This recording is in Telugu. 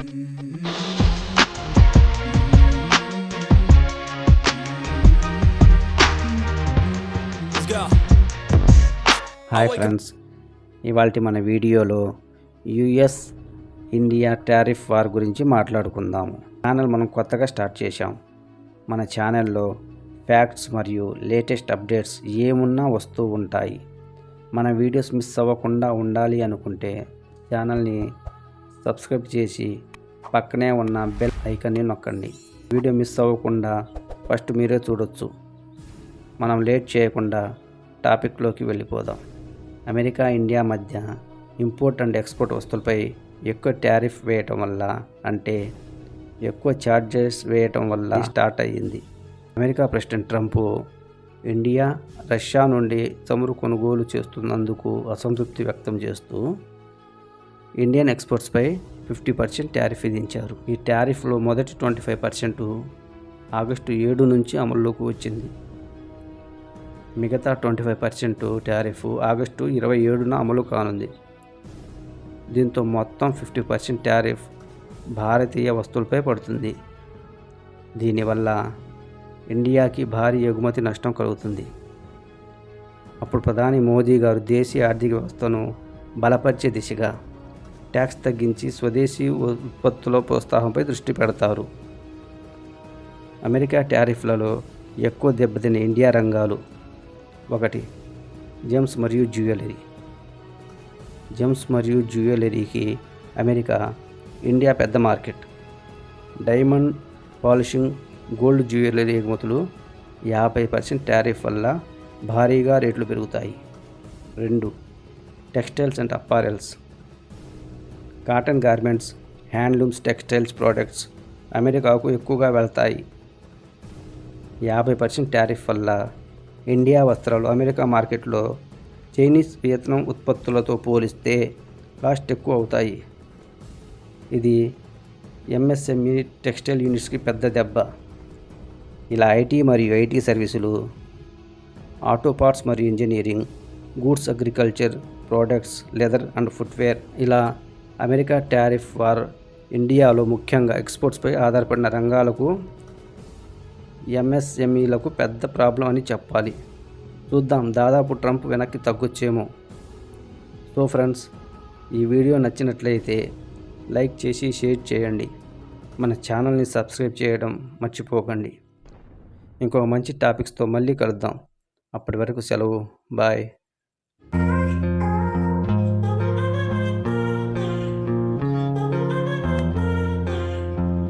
హాయ్ ఫ్రెండ్స్ ఇవాళ మన వీడియోలో యుఎస్ ఇండియా టారిఫ్ వార్ గురించి మాట్లాడుకుందాము. ఛానల్ మనం కొత్తగా స్టార్ట్ చేశాం. మన ఛానల్లో ఫ్యాక్ట్స్ మరియు లేటెస్ట్ అప్డేట్స్ ఏమున్నా వస్తూ ఉంటాయి. మన వీడియోస్ మిస్ అవ్వకుండా ఉండాలి అనుకుంటే ఛానల్ని సబ్స్క్రైబ్ చేసి పక్కనే ఉన్న బెల్ ఐకన్ని నొక్కండి. వీడియో మిస్ అవ్వకుండా ఫస్ట్ మీరే చూడొచ్చు. మనం లేట్ చేయకుండా టాపిక్లోకి వెళ్ళిపోదాం. అమెరికా ఇండియా మధ్య ఇంపోర్ట్ అండ్ ఎక్స్పోర్ట్ వస్తువులపై ఎక్కువ టారిఫ్ వేయటం వల్ల అంటే ఎక్కువ ఛార్జెస్ వేయటం వల్ల స్టార్ట్ అయ్యింది. America president Trump India Russia నుండి చమురు కొనుగోలు చేస్తున్నందుకు అసంతృప్తి వ్యక్తం చేస్తూ ఇండియన్ ఎక్స్పోర్ట్స్పై ఫిఫ్టీ పర్సెంట్ టారిఫ్ విధించారు. ఈ టారిఫ్లో మొదటి ట్వంటీ ఫైవ్ పర్సెంట్ ఆగస్టు ఏడు నుంచి అమల్లోకి వచ్చింది. మిగతా twenty five percent tariff August ఇరవై ఏడున అమలు కానుంది. దీంతో మొత్తం ఫిఫ్టీ పర్సెంట్ టారిఫ్ భారతీయ వస్తువులపై పడుతుంది. దీనివల్ల ఇండియాకి భారీ ఎగుమతి నష్టం కలుగుతుంది. అప్పుడు ప్రధాని మోదీ గారు దేశీయ ఆర్థిక వ్యవస్థను బలపరిచే దిశగా ట్యాక్స్ తగ్గించి స్వదేశీ ఉత్పత్తుల ప్రోత్సాహంపై దృష్టి పెడతారు. అమెరికా టారిఫ్లలో ఎక్కువ దెబ్బతిన్న ఇండియా రంగాలు ఒకటి జెమ్స్ మరియు జ్యువెలరీ. జెమ్స్ మరియు జ్యువెలరీకి అమెరికా ఇండియా పెద్ద market. Diamond polishing gold jewellery ఎగుమతులు యాభై పర్సెంట్ టారిఫ్ వల్ల భారీగా రేట్లు పెరుగుతాయి. రెండు textiles and apparels. Cotton garments handlooms textiles products అమెరికాకు ఎక్కువగా వెళ్తాయి. యాభై పర్సెంట్ టారిఫ్ వల్ల ఇండియా వస్త్రాలు అమెరికా మార్కెట్లో చైనీస్ వియత్నం ఉత్పత్తులతో పోలిస్తే కాస్ట్ ఎక్కువ అవుతాయి. ఇది ఎంఎస్ఎంఈ టెక్స్టైల్ యూనిట్స్కి పెద్ద దెబ్బ. ఇలా ఐటీ మరియు ఐటీ సర్వీసులు ఆటో పార్ట్స్ మరియు engineering goods agriculture products leather and footwear ఇలా అమెరికా టారిఫ్ వార్ ఇండియాలో ముఖ్యంగా ఎక్స్పోర్ట్స్పై ఆధారపడిన రంగాలకు ఎంఎస్ఎంఈలకు పెద్ద ప్రాబ్లం అని చెప్పాలి. చూద్దాం దాదాపు ట్రంప్ వెనక్కి తగ్గొచ్చేమో. సో ఫ్రెండ్స్ ఈ వీడియో నచ్చినట్లయితే లైక్ చేసి షేర్ చేయండి. మన ఛానల్ని సబ్స్క్రైబ్ చేయడం మర్చిపోకండి. ఇంకో మంచి టాపిక్స్తో మళ్ళీ కలుద్దాం. అప్పటి వరకు సెలవు. బాయ్.